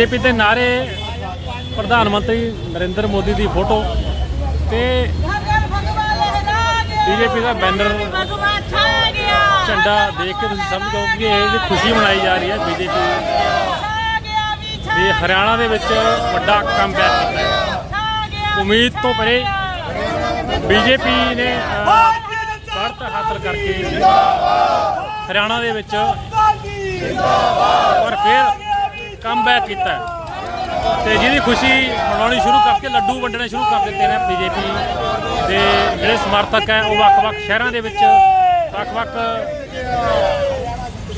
BJP ਦੇ ਨਾਰੇ ਪ੍ਰਧਾਨ ਮੰਤਰੀ ਨਰਿੰਦਰ ਮੋਦੀ ਦੀ ਫੋਟੋ ਤੇ ਬੀਜੇਪੀ ਦਾ ਬੈਨਰ ਝੰਡਾ ਦੇਖ ਕੇ ਤੁਸੀਂ ਸਮਝ ਜਾਓ ਕਿ ਇਹ ਜੀ ਖੁਸ਼ੀ ਮਨਾਈ ਜਾ ਰਹੀ ਹੈ ਬੀਜੇਪੀ ਵੀ ਹਰਿਆਣਾ ਦੇ ਵਿੱਚ ਵੱਡਾ ਕੰਮਬੈਕ ਕੀਤਾ ਹੈ। ਉਮੀਦ ਤੋਂ ਪਰੇ ਬੀਜੇਪੀ ਨੇ ਭਾਰਤ ਹਾਸਲ ਕਰਕੇ ਹਰਿਆਣਾ ਦੇ ਵਿੱਚ ਔਰ ਫਿਰ ਕਮਬੈਕ ਕੀਤਾ। ਹੈ। ਤੇ ਜਿਹਦੀ ਖੁਸ਼ੀ ਮਨਾਉਣੀ ਸ਼ੁਰੂ ਕਰਕੇ ਲੱਡੂ ਵੰਡਣੇ ਸ਼ੁਰੂ ਕਰ ਦਿੱਤੇ ਨੇ ਬੀਜੇਪੀ ਦੇ ਜਿਹੜੇ ਸਮਰਥਕ ਹੈ, ਉਹ ਵੱਖ-ਵੱਖ ਸ਼ਹਿਰਾਂ ਦੇ ਵਿੱਚ, ਵੱਖ-ਵੱਖ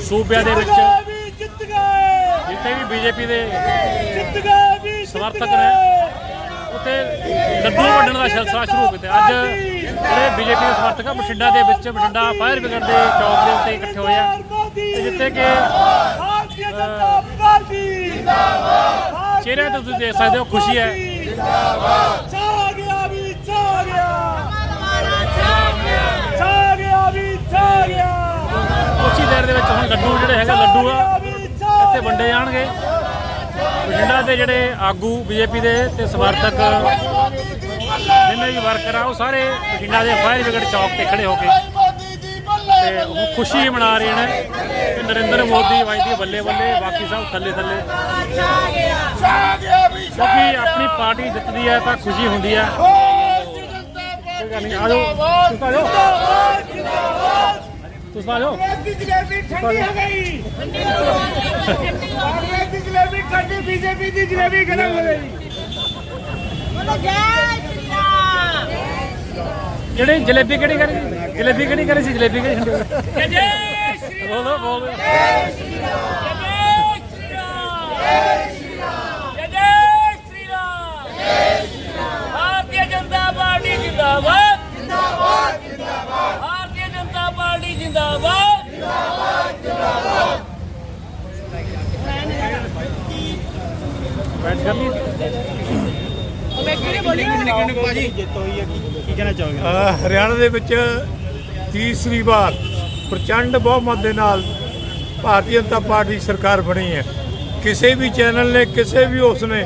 ਸੂਬਿਆਂ ਦੇ ਵਿੱਚ। ਜਿੱਥੇ ਵੀ ਬੀਜੇਪੀ ਦੇ ਜਿੱਤ ਗਏ ਸਮਰਥਕ ਨੇ, ਉੱਥੇ ਲੱਡੂ ਵੰਡਣ ਦਾ ਸਿਲਸਿਲਾ ਸ਼ੁਰੂ ਹੋ ਗਿਆ ਅੱਜ ਜਿਹੜੇ ਬੀਜੇਪੀ ਦੇ ਸਮਰਥਕ ਆ, ਬਠਿੰਡਾ ਦੇ ਵਿੱਚ, ਬਠਿੰਡਾ ਫਾਇਰ ਬ੍ਰਿਗੇਡ ਦੇ ਚੌਕ ਦੇ ਉੱਤੇ ਇਕੱਠੇ ਹੋਏ ਆ। ਤੇ ਜਿੱਥੇ ਕਿ ਜਿੰਦਾਬਾਦ। ਚਿਹਰੇ ਤੋਂ ਤੁਸੀਂ ਦੇਖ ਸਕਦੇ ਹੋ ਖੁਸ਼ੀ ਹੈ। ਛਾ ਗਿਆ ਵੀ ਛਾ ਗਿਆ। ਛਾ ਗਿਆ ਵੀ ਛਾ ਗਿਆ। ਕੁਛ ਹੀ ਦੇਰ ਦੇ ਵਿੱਚ ਹੁਣ ਲੱਡੂ ਜਿਹੜੇ ਹੈਗੇ ਲੱਡੂ ਆ। ਇੱਥੇ ਵੰਡੇ ਜਾਣਗੇ। ਬਠਿੰਡਾ ਦੇ ਜਿਹੜੇ ਆਗੂ ਬੀਜੇਪੀ ਦੇ ਤੇ ਸਮਰਥਕ ਜਿੰਨੇ ਵੀ ਵਰਕਰ ਆ ਉਹ ਸਾਰੇ ਬਠਿੰਡਾ ਦੇ ਫਾਇਰ ਬ੍ਰਿਗੇਡ ਚੌਕ ਤੇ ਖੜੇ ਹੋ ਕੇ ਤੇ ਉਹ ਖੁਸ਼ੀ ਮਨਾ ਰਹੇ ਨੇ ਕਿ ਨਰਿੰਦਰ ਮੋਦੀ ਵਜਦੀ ਬੱਲੇ ਬੱਲੇ, ਬਾਕੀ ਸਭ ਥੱਲੇ ਥੱਲੇ। ਕਿਉਂਕਿ ਆਪਣੀ ਪਾਰਟੀ ਜਿੱਤਦੀ ਹੈ ਤਾਂ ਖੁਸ਼ੀ ਹੁੰਦੀ ਹੈ। ਕੋਈ ਗੱਲ ਨਹੀਂ, ਆ ਜਾਓ। ਤੁਸੀਂ ਆ ਜਾਓ। ਤੁਸੀਂ ਆ ਜਾਓ। ਦੀ ਜਲੇਬੀ ਠੰਡੀ ਹੋ ਗਈ ਕਾਂਗਰਸ ਦੀ ਜਲੇਬੀ ਠੰਡੀ ਬੀਜੇਪੀ ਦੀ ਜਲੇਬੀ ਗਰਮ ਹੋ ਗਈ ਜਿਹੜੇ ਜਲੇਬੀ ਕਿਹੜੀ ਕਰੀ? ਜਲੇਬੀ ਕਿਹੜੀ ਕਰੀ ਸੀ? ਜਲੇਬੀ ਕਿਹੜੀ ਖਾਂਦੇ ਜੈ ਸ਼੍ਰੀ ਬੋਲੋ ਬੋਲੋ। ਜੈ ਸ਼੍ਰੀ ਰਾਮ। ਜੈ ਸ਼੍ਰੀ ਰਾਮ। ਜੈ ਸ਼੍ਰੀ ਰਾਮ। ਭਾਰਤੀ ਜਨਤਾ ਪਾਰਟੀ ਜਿੰਦਾਬਾਦ। ਜਿੰਦਾਬਾਦ ਜਿੰਦਾਬਾਦ। ਭਾਰਤੀ ਜਨਤਾ ਪਾਰਟੀ ਜਿੰਦਾਬਾਦ। ਬੈਠ ਕਰ ਲਈ ਅ, ਹਰਿਆਣਾ ਦੇ ਵਿੱਚ ਤੀਸਰੀ ਵਾਰ ਪ੍ਰਚੰਡ ਬਹੁਮਤ ਦੇ ਨਾਲ ਭਾਰਤੀ ਜਨਤਾ ਪਾਰਟੀ ਸਰਕਾਰ ਬਣੀ ਹੈ। ਕਿਸੇ ਵੀ ਚੈਨਲ ਨੇ, ਕਿਸੇ ਵੀ ਉਸ ਨੇ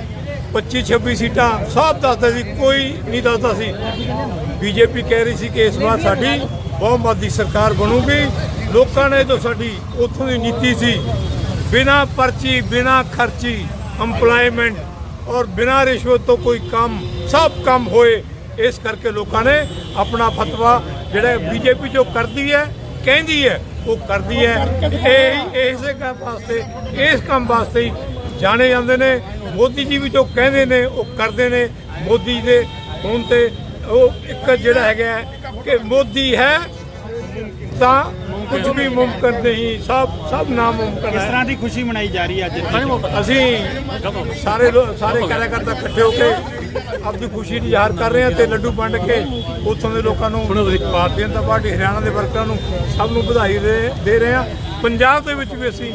25 26 ਸੀਟਾਂ ਸਭ ਦੱਸਦੇ ਸੀ, ਕੋਈ ਨਹੀਂ ਦੱਸਦਾ ਸੀ। ਬੀਜੇਪੀ ਕਹਿ ਰਹੀ ਸੀ ਕਿ ਇਸ ਵਾਰ ਸਾਡੀ ਬਹੁਮਤ ਦੀ ਸਰਕਾਰ ਬਣੂਗੀ। ਲੋਕਾਂ ਨੇ ਜੋ ਸਾਡੀ ਉੱਥੋਂ ਦੀ ਨੀਤੀ ਸੀ। ਬਿਨਾ ਪਰਚੀ, ਬਿਨਾ ਖਰਚੀ, EMPLOYMENT ਔਰ ਬਿਨਾ ਰਿਸ਼ਵਤ ਤੋਂ ਕੋਈ ਕੰਮ, ਸਭ ਕੰਮ ਹੋਏ। ਇਸ ਕਰਕੇ ਲੋਕਾਂ ਨੇ ਆਪਣਾ ਫਤਵਾ ਜਿਹੜਾ ਬੀਜੇਪੀ ਜੋ ਕਰਦੀ ਹੈ, ਕਹਿੰਦੀ ਹੈ, ਉਹ ਕਰਦੀ ਹੈ। ਇਹ ਇਸੇ ਕੰਮ ਵਾਸਤੇ, ਇਸ ਕੰਮ ਵਾਸਤੇ ਹੀ ਜਾਣੇ ਜਾਂਦੇ ਨੇ। ਮੋਦੀ ਜੀ ਵੀ ਜੋ ਕਹਿੰਦੇ ਨੇ, ਉਹ ਕਰਦੇ ਨੇ। ਮੋਦੀ ਦੇ ਹੁਣ ਤੇ ਉਹ ਇੱਕ ਜਿਹੜਾ ਹੈਗਾ ਕਿ ਮੋਦੀ ਹੈ ਤਾਂ ਕੁਝ ਵੀ ਮੁਮਕਨ ਨਹੀਂ ਸਭ ਸਭ ਨਾਮੁਮਕਨ ਕਿਸ ਹੈ। ਤਰ੍ਹਾਂ ਦੀ ਖੁਸ਼ੀ ਮਨਾਈ ਜਾ ਰਹੀ ਹੈ ਅੱਜ ਅਸੀਂ ਸਾਰੇ ਲੋ- ਸਾਰੇ ਕਾਰਜਕਰਤਾ ਇਕੱਠੇ ਹੋ ਕੇ ਆਪਣੀ ਖੁਸ਼ੀ ਦੀ ਜ਼ਾਹਰ ਕਰ ਰਹੇ ਹਾਂ ਤੇ ਲੱਡੂ ਵੰਡ ਕੇ ਉੱਥੋਂ ਦੇ ਲੋਕਾਂ ਨੂੰ ਭਾਰਤੀ ਜਨਤਾ ਪਾਰਟੀ ਹਰਿਆਣਾ ਦੇ ਵਰਕਰਾਂ ਨੂੰ ਸਭ ਨੂੰ ਵਧਾਈ ਦੇ ਦੇ ਰਹੇ ਹਾਂ। ਪੰਜਾਬ ਦੇ ਵਿੱਚ ਵੀ ਅਸੀਂ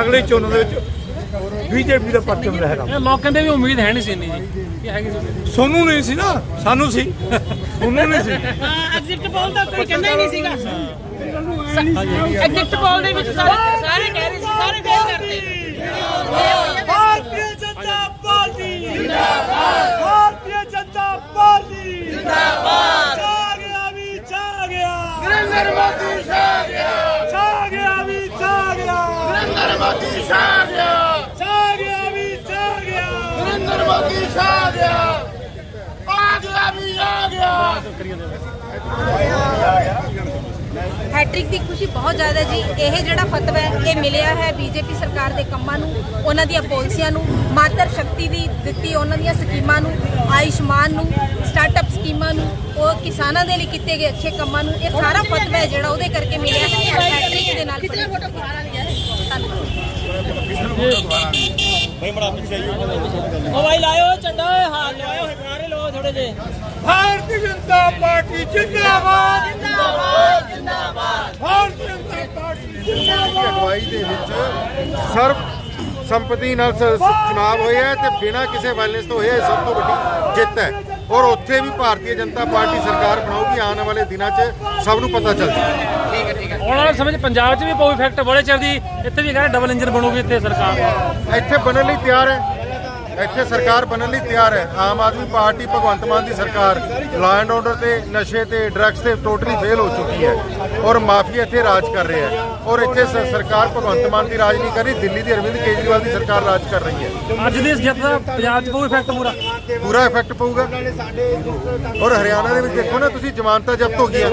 ਅਗਲੇ ਚੋਣਾਂ ਦੇ ਵਿੱਚ ਬੀਜੇਪੀ ਦਾ ਪਰਚਮ ਲਹਿਰਾ ਇਹ ਲੋਕਾਂ ਦੇ ਵੀ ਉਮੀਦ ਹੈ ਨਹੀਂ ਸੀ ਇੰਨੀ ਜੀ। ਇਹ ਹੈਗੀ ਸੀ ਸੋਨੂੰ ਨਹੀਂ ਸੀ ਨਾ ਸਾਨੂੰ ਸੀ। ਉਹਨੂੰ ਨਹੀਂ ਸੀ। ਐਗਜ਼ਿਟ ਪੋਲ ਦਾ ਕੋਈ ਕਹਿੰਦਾ ਹੀ ਨਹੀਂ ਸੀਗਾ। ਐਗਜ਼ਿਟ ਪੋਲ ਦੇ ਵਿੱਚ ਸਾਰੇ ਸਾਰੇ ਕਹਿ ਰਹੇ ਸੀ ਸਾਰੇ ਫੇਲ ਕਰਦੇ। ਭਾਰਤੀ ਜਨਤਾ ਪਾਰਟੀ। ਜਿੰਦਾਬਾਦ ਭਾਰਤੀ ਜਨਤਾ ਪਾਰਟੀ। ਜਿੰਦਾਬਾਦ। ਛਾ ਗਿਆ ਵੀ ਛਾ ਗਿਆ। ਨਰਿੰਦਰ ਮੋਦੀ ਛਾ ਗਿਆ। ਛਾ ਗਿਆ ਵੀ ਛਾ ਗਿਆ। ਨਰਿੰਦਰ ਮੋਦੀ ਛਾ ਗਿਆ। ਛਾ ਗਿਆ ਵੀ ਛਾ ਗਿਆ। ਨਰਿੰਦਰ ਮੋਦੀ ਛਾ ਗਿਆ ਆ ਗਿਆ ਵੀ ਆ ਗਿਆ ਹੈਟ੍ਰਿਕ ਦੀ ਖੁਸ਼ੀ ਬਹੁਤ ਜ਼ਿਆਦਾ ਜੀ। ਇਹ ਜਿਹੜਾ ਫਤਵਾ ਹੈ ਇਹ ਮਿਲਿਆ ਹੈ ਬੀਜੇਪੀ ਸਰਕਾਰ ਦੇ ਕੰਮਾਂ ਨੂੰ ਉਹਨਾਂ ਦੀਆਂ ਪਾਲਿਸੀਆਂ ਨੂੰ ਮਾਤਰ ਸ਼ਕਤੀ ਦੀ ਦਿੱਤੀ ਉਹਨਾਂ ਦੀਆਂ ਸਕੀਮਾਂ ਨੂੰ ਆਯੁਸ਼ਮਾਨ ਨੂੰ ਸਟਾਰਟਅਪ ਸਕੀਮਾਂ ਨੂੰ ਉਹ ਕਿਸਾਨਾਂ ਦੇ ਲਈ ਕੀਤੇ ਗਏ ਅੱਛੇ ਕੰਮਾਂ ਨੂੰ ਇਹ ਸਾਰਾ ਫਤਵਾ ਹੈ ਜਿਹੜਾ ਉਹਦੇ ਕਰਕੇ ਮਿਲਿਆ ਹੈ। ਹੈਟ੍ਰਿਕ ਦੇ ਨਾਲ ਕਿਤਨੇ ਫੋਟੋ ਮੋਬਾਈਲ ਆਇਓ ਝੰਡਾ ਹਾਲ ਲਾਇਓ ਹਟਾਰੇ ਲਓ ਥੋੜੇ ਜੇ ਭਾਰਤੀ ਜਨਤਾ ਪਾਰਟੀ ਜਿੰਦਾਬਾਦ। ਜਿੰਦਾਬਾਦ ਜਿੰਦਾਬਾਦ। ਭਾਰਤੀ ਜਨਤਾ ਪਾਰਟੀ ਜਿੰਦਾਬਾਦ। ਅਗਵਾਈ ਦੇ ਵਿੱਚ ਸਰਬ ਸੰਪਤੀ ਨਾਲ ਚੁਣਾਵ ਹੋਇਆ ਹੈ ਤੇ ਬਿਨਾਂ ਕਿਸੇ ਵਾਇਲੈਂਸ ਤੋਂ ਹੋਇਆ ਸਭ ਤੋਂ ਵੱਡੀ ਜਿੱਤ ਹੈ। ਔਰ ਉੱਥੇ ਵੀ ਭਾਰਤੀ ਜਨਤਾ ਪਾਰਟੀ ਸਰਕਾਰ ਬਣਾਊਗੀ ਆਉਣ ਵਾਲੇ ਦਿਨਾਂ 'ਚ ਸਭ ਨੂੰ ਪਤਾ ਚੱਲ ਜਾਊਗਾ। ਆਉਣ ਵਾਲੇ ਸਮੇਂ 'ਚ ਪੰਜਾਬ 'ਚ ਵੀ ਪਊ ਇਫੈਕਟ ਬੜੇ ਚਿਰ ਦੀ। ਇੱਥੇ ਵੀ ਕਹਿੰਦੇ ਡਬਲ ਇੰਜਨ ਬਣੂਗੀ ਇੱਥੇ ਸਰਕਾਰ। ਇੱਥੇ ਬਣਨ ਲਈ ਤਿਆਰ ਹੈ। ਇੱਥੇ ਸਰਕਾਰ ਬਣਨ ਲਈ ਤਿਆਰ ਹੈ। ਆਮ ਆਦਮੀ ਪਾਰਟੀ ਭਗਵੰਤ ਮਾਨ ਦੀ ਸਰਕਾਰ ਲਾ ਐਂਡ ਆਰਡਰ ਤੇ ਨਸ਼ੇ ਤੇ ਡਰੱਗਸ ਤੇ ਟੋਟਲੀ ਫੇਲ ਹੋ ਚੁੱਕੀ ਹੈ ਔਰ ਮਾਫੀਆ ਇੱਥੇ ਰਾਜ ਕਰ ਰਿਹਾ ਹੈ। ਔਰ ਇੱਥੇ ਸਰਕਾਰ ਭਗਵੰਤ ਮਾਨ ਦੀ ਰਾਜ ਨਹੀਂ ਕਰ ਰਹੀ ਦਿੱਲੀ ਦੀ ਅਰਵਿੰਦ ਕੇਜਰੀਵਾਲ ਦੀ ਸਰਕਾਰ ਰਾਜ ਕਰ ਰਹੀ ਹੈ। ਅੱਜ ਦੀ ਇਸ ਜਿੱਤ ਦਾ ਪੰਜਾਬ 'ਚ ਪਊ ਇਫੈਕਟ ਪੂਰਾ ਪੂਰਾ ਇਫੈਕਟ ਪਊਗਾ। ਔਰ ਹਰਿਆਣਾ ਦੇ ਵਿੱਚ ਦੇਖੋ ਨਾ ਤੁਸੀਂ ਜ਼ਮਾਨਤਾਂ ਜ਼ਬਤ ਹੋ ਗਈਆਂ।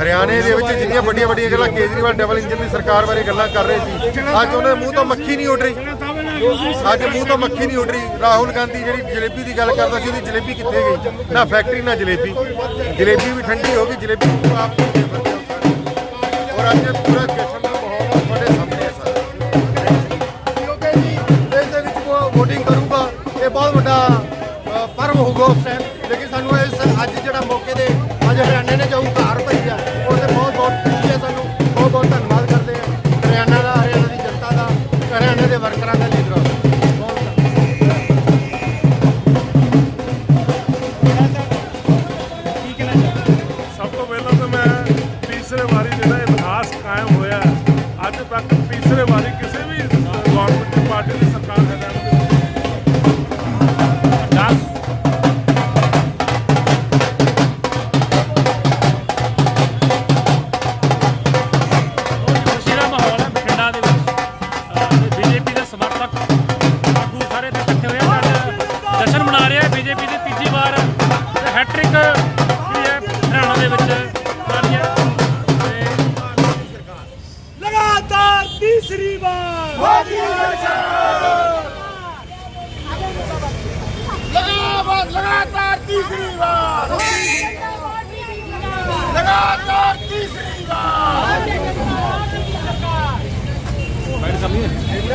ਹਰਿਆਣੇ ਦੇ ਵਿੱਚ ਜਿੰਨੀਆਂ ਵੱਡੀਆਂ ਵੱਡੀਆਂ ਗੱਲਾਂ ਕੇਜਰੀਵਾਲ ਡਬਲ ਇੰਜਨ ਦੀ ਸਰਕਾਰ ਬਾਰੇ ਗੱਲਾਂ ਕਰ ਰਹੇ ਸੀ ਅੱਜ ਉਹਨਾਂ ਦੇ ਮੂੰਹ ਤੋਂ ਮੱਖੀ ਨਹੀਂ ਉੱਡ ਰਹੀ। ਅੱਜ ਮੂੰਹ ਤੋਂ ਮੱਖੀ ਨਹੀਂ ਉੱਡ ਰਹੀ ਰਾਹੁਲ ਗਾਂਧੀ ਜਿਹੜੀ ਜਲੇਬੀ ਦੀ ਗੱਲ ਕਰਦਾ ਸੀ ਉਹਦੀ ਜਲੇਬੀ ਕਿੱਥੇ ਗਈ? ਨਾ ਫੈਕਟਰੀ ਨਾ ਜਲੇਬੀ। ਜਲੇਬੀ ਵੀ ਠੰਡੀ ਹੋ ਗਈ ਜਲੇਬੀ ਨੂੰ ਆਪ ਔਰ ਅੱਜ ਪੂਰਾ ਜਸ਼ਨ ਦਾ ਮਾਹੌਲ ਤੁਹਾਡੇ ਸਾਹਮਣੇ ਹੈ ਸਾਰਾ। ਕਿਉਂਕਿ ਜੀ ਦੇਸ਼ ਦੇ ਵਿੱਚ VOTING ਕਰੂਗਾ ਇਹ ਬਹੁਤ ਵੱਡਾ ਅ, ਪਰਵ ਹੋਊਗਾ ਉਸ ਟਾਈਮ ਲੇਕਿਨ ਸਾਨੂੰ ਇਸ ਅੱਜ ਜਿਹੜਾ ਮੌਕੇ ਦੇ ਅੱਜ ਹਰਿਆਣੇ ਨੇ ਜੋ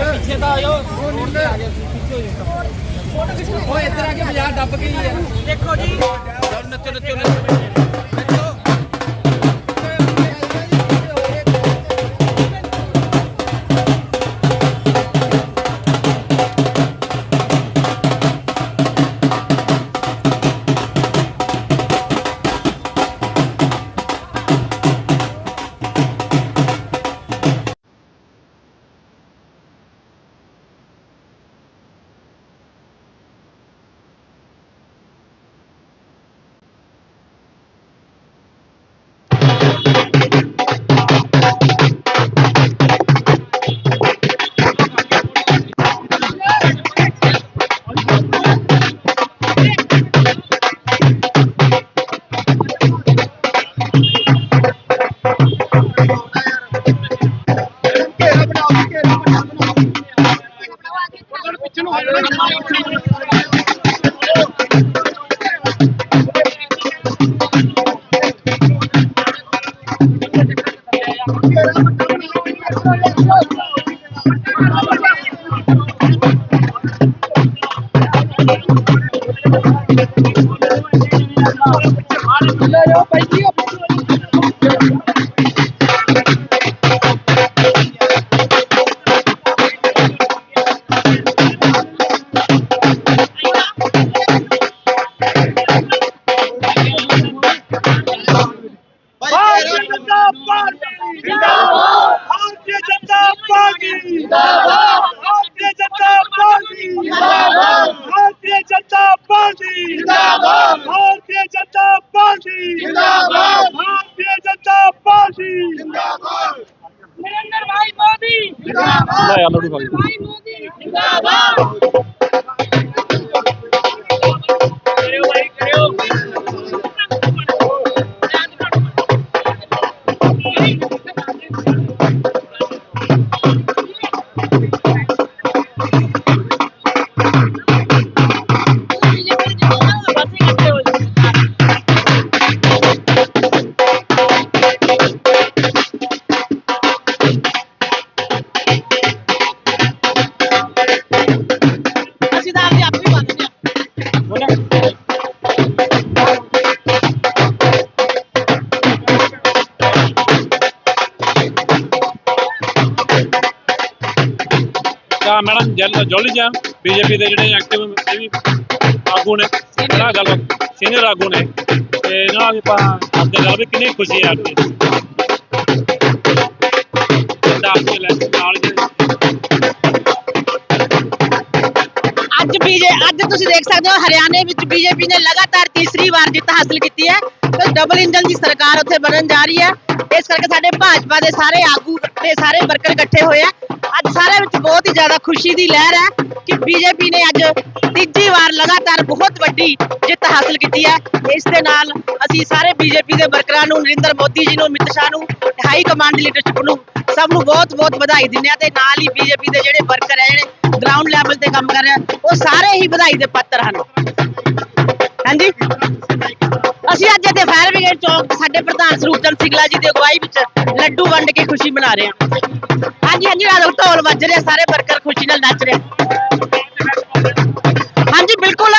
ਪਿੱਛੇ ਤਾਂ ਆਇਓ ਇੱਧਰ ਆ ਕੇ ਬਾਜ਼ਾਰ ਦੱਬ ਗਈ ਹੈ ਦੇਖੋ ਜੀ। ਨੱਚੋ ਨੱਚੋ ਨੱਚੋ। ਪਿੱਛੇ ਨੂੰ। ਹੋ ਜਾਣਾ Raimundo Zindabal! ਜਲ ਜੋਲੀ ਬੀਜੇਪੀ ਦੇ ਜਿਹੜੇ ਐਕਟਿਵ ਇਹ ਵੀ ਆਗੂ ਨੇ ਜਿਹੜਾ ਗੱਲ ਸੀਨੀਅਰ ਆਗੂ ਨੇ। ਤੇ ਨਾਲ ਆਪਾਂ ਅੱਗੇ ਗੱਲ ਵੀ ਕਿੰਨੀ ਖੁਸ਼ੀ ਹੈ। ਅੱਗੇ ਅੱਜ ਬੀਜੇ ਅੱਜ ਤੁਸੀਂ ਦੇਖ ਸਕਦੇ ਹੋ, ਹਰਿਆਣੇ ਵਿੱਚ ਬੀਜੇਪੀ ਨੇ ਲਗਾਤਾਰ ਤੀਸਰੀ ਵਾਰ ਜਿੱਤ ਹਾਸਲ ਕੀਤੀ ਹੈ। ਡਬਲ ਇੰਜਨ ਦੀ ਸਰਕਾਰ ਉੱਥੇ ਬਣਨ ਜਾ ਰਹੀ ਹੈ। ਇਸ ਕਰਕੇ ਸਾਡੇ ਭਾਜਪਾ ਦੇ ਸਾਰੇ ਆਗੂ ਤੇ ਸਾਰੇ ਵਰਕਰ ਇਕੱਠੇ ਹੋਏ ਆ। ਅੱਜ ਸਾਰੇ ਵਿੱਚ ਬਹੁਤ ਹੀ ਜ਼ਿਆਦਾ ਖੁਸ਼ੀ ਦੀ ਲਹਿਰ ਹੈ ਕਿ ਬੀਜੇਪੀ ਨੇ ਅੱਜ ਤੀਜੀ ਵਾਰ ਲਗਾਤਾਰ ਬਹੁਤ ਵੱਡੀ ਜਿੱਤ ਹਾਸਲ ਕੀਤੀ ਹੈ। ਇਸ ਦੇ ਨਾਲ ਅਸੀਂ ਸਾਰੇ ਬੀਜੇਪੀ ਦੇ ਵਰਕਰਾਂ ਨੂੰ, ਨਰਿੰਦਰ ਮੋਦੀ ਜੀ ਨੂੰ, ਅਮਿਤ ਸ਼ਾਹ ਨੂੰ ਹਾਈ ਕਮਾਂਡ ਦੀ ਲੀਡਰਸ਼ਿਪ ਨੂੰ ਸਭ ਨੂੰ ਬਹੁਤ ਬਹੁਤ ਵਧਾਈ ਦਿੰਦੇ ਆ ਤੇ ਨਾਲ ਹੀ ਬੀਜੇਪੀ ਦੇ ਜਿਹੜੇ ਵਰਕਰ ਹੈ, ਜਿਹੜੇ ਗਰਾਊਂਡ ਲੈਵਲ ਤੇ ਕੰਮ ਕਰ ਰਹੇ ਆ, ਉਹ ਸਾਰੇ ਹੀ ਵਧਾਈ ਦੇ ਪਾਤਰ ਹਨ। ਹਾਂਜੀ? ਅਸੀਂ ਅੱਜ ਇੱਥੇ ਫਾਇਰ ਬ੍ਰਿਗੇਡ ਚੌਕ ਸਾਡੇ ਪ੍ਰਧਾਨ ਸਰੂਪ ਚੰਦ ਸਿੰਗਲਾ ਜੀ ਦੀ ਅਗਵਾਈ ਵਿੱਚ ਲੱਡੂ ਵੰਡ ਕੇ ਖੁਸ਼ੀ ਮਨਾ ਰਹੇ ਹਾਂ। ਹਾਂਜੀ ਹਾਂਜੀ ਨਾਲ ਢੋਲ ਵੱਜ ਰਿਹਾ, ਸਾਰੇ ਵਰਕਰ ਖੁਸ਼ੀ ਨਾਲ ਨੱਚ ਰਹੇ। ਹਾਂਜੀ, ਬਿਲਕੁਲ।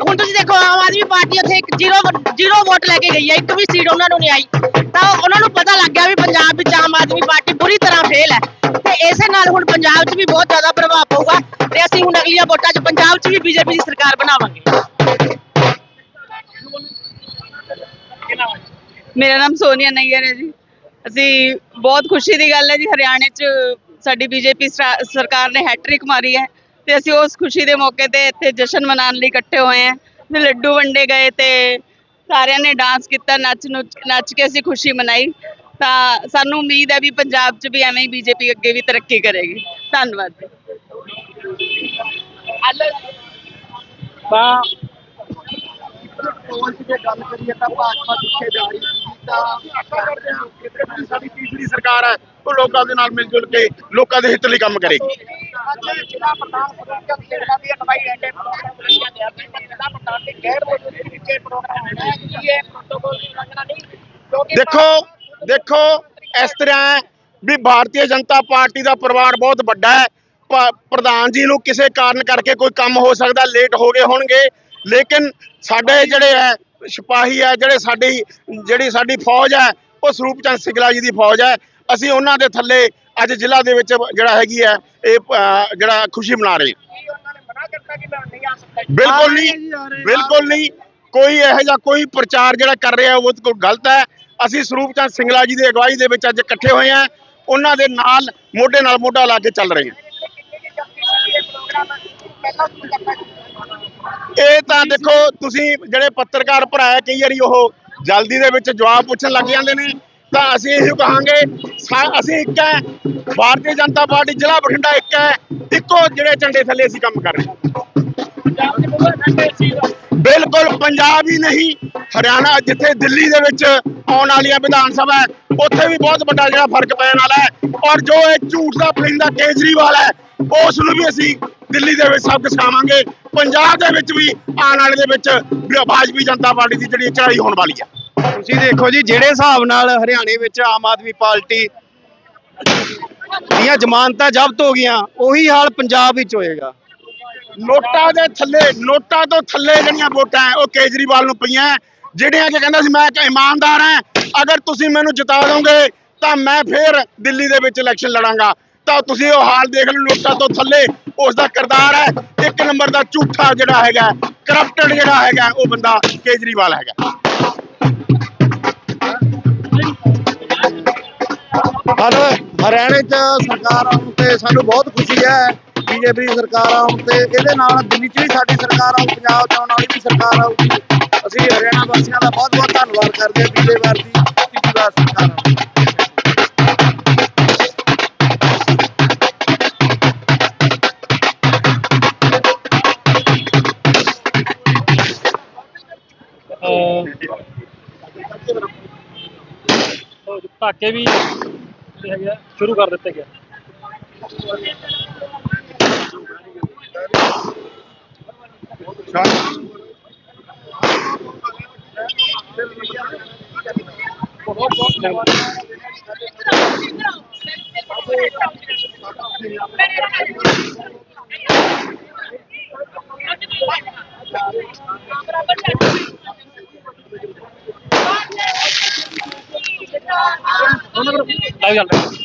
ਹੁਣ ਤੁਸੀਂ ਦੇਖੋ, ਆਮ ਆਦਮੀ ਪਾਰਟੀ ਉੱਥੇ ਇੱਕ ਜ਼ੀਰੋ ਜ਼ੀਰੋ ਵੋਟ ਲੈ ਕੇ ਗਈ ਹੈ, ਇੱਕ ਵੀ ਸੀਟ ਉਹਨਾਂ ਨੂੰ ਨਹੀਂ ਆਈ। ਤਾਂ ਉਹਨਾਂ ਨੂੰ ਪਤਾ ਲੱਗ ਗਿਆ ਵੀ ਪੰਜਾਬ ਵਿੱਚ ਆਮ ਆਦਮੀ ਪਾਰਟੀ ਬੁਰੀ ਤਰ੍ਹਾਂ ਫੇਲ ਹੈ। ਤੇ ਇਸੇ ਨਾਲ ਹੁਣ ਪੰਜਾਬ 'ਚ ਵੀ ਬਹੁਤ ਜ਼ਿਆਦਾ ਪ੍ਰਭਾਵ ਪਊਗਾ ਤੇ ਅਸੀਂ ਹੁਣ ਅਗਲੀਆਂ ਵੋਟਾਂ 'ਚ ਪੰਜਾਬ 'ਚ ਵੀ ਬੀਜੇਪੀ ਦੀ ਸਰਕਾਰ ਬਣਾਵਾਂਗੇ। ਮੇਰਾ ਨਾਮ ਸੋਨੀਆ ਨਈਅਰ ਹੈ ਜੀ। ਅਸੀਂ ਬਹੁਤ ਖੁਸ਼ੀ ਦੀ ਗੱਲ ਹੈ ਜੀ, ਹਰਿਆਣੇ 'ਚ ਸਾਡੀ ਬੀਜੇਪੀ ਸਰਕਾਰ ਨੇ ਹੈਟ੍ਰਿਕ ਮਾਰੀ ਹੈ ਤੇ ਅਸੀਂ ਉਸ ਖੁਸ਼ੀ ਦੇ ਮੌਕੇ ਤੇ ਇੱਥੇ ਜਸ਼ਨ ਮਨਾਉਣ ਲਈ ਇਕੱਠੇ ਹੋਏ ਹਾਂ ਤੇ ਲੱਡੂ ਵੰਡੇ ਗਏ ਤੇ ਸਾਰਿਆਂ ਨੇ ਡਾਂਸ ਕੀਤਾ, ਨੱਚ ਨੁੱਚ, ਨੱਚ ਕੇ ਅਸੀਂ ਖੁਸ਼ੀ ਮਨਾਈ। ਤਾਂ ਸਾਨੂੰ ਉਮੀਦ ਹੈ ਵੀ ਪੰਜਾਬ 'ਚ ਵੀ ਐਵੇਂ ਹੀ ਬੀਜੇਪੀ ਅੱਗੇ ਵੀ ਤਰੱਕੀ ਕਰੇਗੀ। ਧੰਨਵਾਦ ਜੀ ਤਾਂ ਸਾਡੀ ਤੀਸਰੀ ਸਰਕਾਰ ਹੈ ਉਹ ਲੋਕਾਂ ਦੇ ਨਾਲ ਮਿਲ ਜੁਲ ਕੇ ਲੋਕਾਂ ਦੇ ਹਿੱਤ ਲਈ ਕੰਮ ਕਰੇਗੀ। ਦੇਖੋ ਦੇਖੋ ਇਸ ਤਰ੍ਹਾਂ ਵੀ ਭਾਰਤੀ ਜਨਤਾ ਪਾਰਟੀ ਦਾ ਪਰਿਵਾਰ ਬਹੁਤ ਵੱਡਾ ਹੈ। ਪ੍ਰਧਾਨ ਜੀ ਨੂੰ ਕਿਸੇ ਕਾਰਨ ਕਰਕੇ ਕੋਈ ਕੰਮ ਹੋ ਸਕਦਾ ਲੇਟ ਹੋ ਗਏ ਹੋਣਗੇ। ਲੇਕਿਨ ਸਾਡੇ ਜਿਹੜੇ ਹੈ ਸਿਪਾਹੀ ਹੈ ਜਿਹੜੇ ਸਾਡੀ ਜਿਹੜੀ ਸਾਡੀ ਫੌਜ ਹੈ ਉਹ ਸਰੂਪ ਚੰਦ ਸਿੰਗਲਾ ਜੀ ਦੀ ਫੌਜ ਹੈ ਅਸੀਂ ਉਹਨਾਂ ਦੇ ਥੱਲੇ ਅੱਜ ਜ਼ਿਲ੍ਹਾ ਦੇ ਵਿੱਚ ਜਿਹੜਾ ਹੈਗੀ ਹੈ ਇਹ ਜਿਹੜਾ ਖੁਸ਼ੀ ਮਨਾ ਰਹੇ। ਬਿਲਕੁਲ ਨਹੀਂ ਬਿਲਕੁਲ ਨਹੀਂ। ਕੋਈ ਇਹੋ ਜਿਹਾ ਕੋਈ ਪ੍ਰਚਾਰ ਜਿਹੜਾ ਕਰ ਰਿਹਾ ਉਹ ਕੋਈ ਗਲਤ ਹੈ। ਅਸੀਂ ਸਰੂਪ ਚੰਦ ਸਿੰਗਲਾ ਜੀ ਦੀ ਅਗਵਾਈ ਦੇ ਵਿੱਚ ਅੱਜ ਇਕੱਠੇ ਹੋਏ ਹਾਂ ਉਹਨਾਂ ਦੇ ਨਾਲ ਮੋਢੇ ਨਾਲ ਮੋਢਾ ਲਾ ਕੇ ਚੱਲ ਰਹੇ ਹਾਂ ਇਹ ਤਾਂ ਦੇਖੋ, ਤੁਸੀਂ ਜਿਹੜੇ ਪੱਤਰਕਾਰ ਭਰਾ ਹੈ, ਕਈ ਵਾਰੀ ਉਹ ਜਲਦੀ ਦੇ ਵਿੱਚ ਜਵਾਬ ਪੁੱਛਣ ਲੱਗ ਜਾਂਦੇ ਨੇ। ਤਾਂ ਅਸੀਂ ਇਹੋ ਕਹਾਂਗੇ ਅਸੀਂ ਇੱਕ ਹੈ, ਭਾਰਤੀ ਜਨਤਾ ਪਾਰਟੀ, ਜ਼ਿਲ੍ਹਾ ਬਠਿੰਡਾ ਇੱਕ ਹੈ, ਇੱਕੋ ਜਿਹੜੇ ਝੰਡੇ ਥੱਲੇ ਅਸੀਂ ਕੰਮ ਕਰ ਰਹੇ ਬਿਲਕੁਲ ਪੰਜਾਬ ਹੀ ਨਹੀਂ, ਹਰਿਆਣਾ ਜਿੱਥੇ ਦਿੱਲੀ ਦੇ ਵਿੱਚ ਆਉਣ ਵਾਲੀਆਂ ਵਿਧਾਨ ਸਭਾ ਹੈ, ਉੱਥੇ ਵੀ ਬਹੁਤ ਵੱਡਾ ਜਿਹੜਾ ਫ਼ਰਕ ਪੈਣ ਵਾਲਾ ਹੈ। ਔਰ ਜੋ ਇਹ ਝੂਠ ਦਾ ਪਰਿੰਦਾ ਕੇਜਰੀਵਾਲ ਹੈ, ਉਸ ਨੂੰ ਵੀ ਅਸੀਂ ਦਿੱਲੀ ਦੇ ਵਿੱਚ ਸਭ ਸਬਕ ਸਿਖਾਵਾਂਗੇ ਪੰਜਾਬ ਦੇ ਵਿੱਚ ਵੀ ਆਉਣ ਵਾਲੇ ਦੇ ਵਿੱਚ ਭਾਜਪੀ ਜਨਤਾ ਪਾਰਟੀ ਦੀ ਜਿਹੜੀ ਚੜਾਈ ਹੋਣ ਵਾਲੀ ਹੈ ਤੁਸੀਂ ਦੇਖੋ ਜੀ ਜਿਹੜੇ ਹਿਸਾਬ ਨਾਲ ਹਰਿਆਣੇ ਵਿੱਚ ਆਮ ਆਦਮੀ ਪਾਰਟੀ ਦੀਆਂ ਜ਼ਮਾਨਤਾਂ ਜ਼ਬਤ ਹੋ ਗਈਆਂ ਉਹੀ ਹਾਲ ਪੰਜਾਬ ਵਿੱਚ ਹੋਏਗਾ। ਨੋਟਾਂ ਦੇ ਥੱਲੇ ਨੋਟਾਂ ਤੋਂ ਥੱਲੇ ਜਿਹੜੀਆਂ ਵੋਟਾਂ ਉਹ ਕੇਜਰੀਵਾਲ ਨੂੰ ਪਈਆਂ। ਜਿਹੜੀਆਂ ਕਿ ਕਹਿੰਦਾ ਸੀ ਮੈਂ ਇੱਕ ਇਮਾਨਦਾਰ ਹਾਂ ਅਗਰ ਤੁਸੀਂ ਮੈਨੂੰ ਜਿਤਾ ਦੋਗੇ ਤਾਂ ਮੈਂ ਫੇਰ ਦਿੱਲੀ ਦੇ ਵਿੱਚ ਇਲੈਕਸ਼ਨ ਲੜਾਂਗਾ। ਤਾਂ ਤੁਸੀਂ ਉਹ ਹਾਲ ਦੇਖ ਲਓ ਨੋਟਾਂ ਤੋਂ ਥੱਲੇ ਉਸ ਦਾ ਕਿਰਦਾਰ ਹੈ। ਇੱਕ ਨੰਬਰ ਦਾ ਝੂਠਾ ਜਿਹੜਾ ਹੈਗਾ ਕਰਪਟਡ ਜਿਹੜਾ ਹੈਗਾ, ਉਹ ਬੰਦਾ ਕੇਜਰੀਵਾਲ ਹੈਗਾ। ਪਰ ਹਰਿਆਣੇ 'ਚ ਸਰਕਾਰ ਆਉਣ ਤੇ ਸਾਨੂੰ ਬਹੁਤ ਖੁਸ਼ੀ ਹੈ, ਬੀਜੇਪੀ ਦੀ ਸਰਕਾਰ ਆਉਣ ਤੇ। ਇਹਦੇ ਨਾਲ ਦਿੱਲੀ 'ਚ ਵੀ ਸਾਡੀ ਸਰਕਾਰ ਆਊ, ਪੰਜਾਬ 'ਚ ਆਉਣ ਵਾਲੀ ਵੀ ਸਰਕਾਰ ਆਊਗੀ ਅਸੀਂ ਹਰਿਆਣਾ ਵਾਸੀਆਂ ਦਾ ਬਹੁਤ ਬਹੁਤ ਧੰਨਵਾਦ ਕਰਦੇ ਹਾਂ, ਬੀਜੇਪੀ ਦੀ, ਤੀਜੀ ਵਾਰ ਸਰਕਾਰ ਆਉਣ ਅਹ ਵੀ ਜਿਹੜੇ ਹੈਗੇ ਆ, ਸ਼ੁਰੂ ਕਰ ਦਿੱਤੇ ਗਏ ਬਹੁਤ ਲਾਈਵ ਚੱਲ ਰਿਹਾ